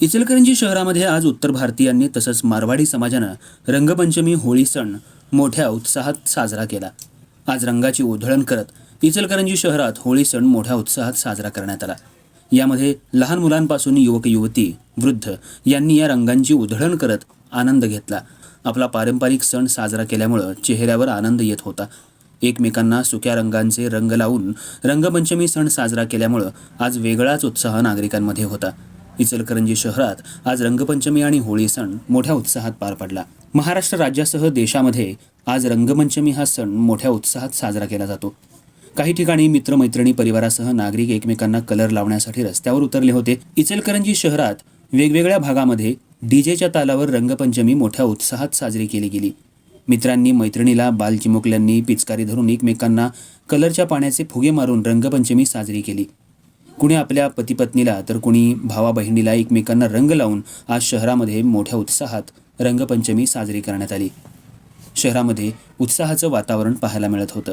इचलकरंजी शहरामध्ये आज उत्तर भारतीयांनी तसंच मारवाडी समाजानं रंगपंचमी होळी सण मोठ्या उत्साहात साजरा केला. आज रंगाची उधळण करत इचलकरंजी शहरात होळी सण मोठ्या उत्साहात साजरा करण्यात आला. यामध्ये लहान मुलांपासून युवक युवती वृद्ध यांनी या रंगांची उधळण करत आनंद घेतला. आपला पारंपरिक सण साजरा केल्यामुळं चेहऱ्यावर आनंद येत होता. एकमेकांना सुक्या रंगांचे रंग लावून रंगपंचमी सण साजरा केल्यामुळं आज वेगळाच उत्साह नागरिकांमध्ये होता. इचलकरंजी शहरात आज रंगपंचमी आणि होळी सण मोठ्या उत्साहात पार पडला. महाराष्ट्र राज्यासह देशामध्ये आज रंगपंचमी हा सण मोठ्या उत्साहात साजरा केला जातो. काही ठिकाणी मित्रमैत्रिणी परिवारासह नागरिक एकमेकांना कलर लावण्यासाठी रस्त्यावर उतरले होते. इचलकरंजी शहरात वेगवेगळ्या भागामध्ये डीजेच्या तालावर रंगपंचमी मोठ्या उत्साहात साजरी केली गेली. मित्रांनी मैत्रिणीला बाल चिमुकल्यांनी पिचकारी धरून एकमेकांना कलरच्या पाण्याचे फुगे मारून रंगपंचमी साजरी केली. कुणी आपल्या पतीपत्नीला तर कुणी भावा बहिणीला एकमेकांना रंग लावून आज शहरामध्ये मोठ्या उत्साहात रंगपंचमी साजरी करण्यात आली. शहरामध्ये उत्साहाचं वातावरण पाहायला मिळत होतं.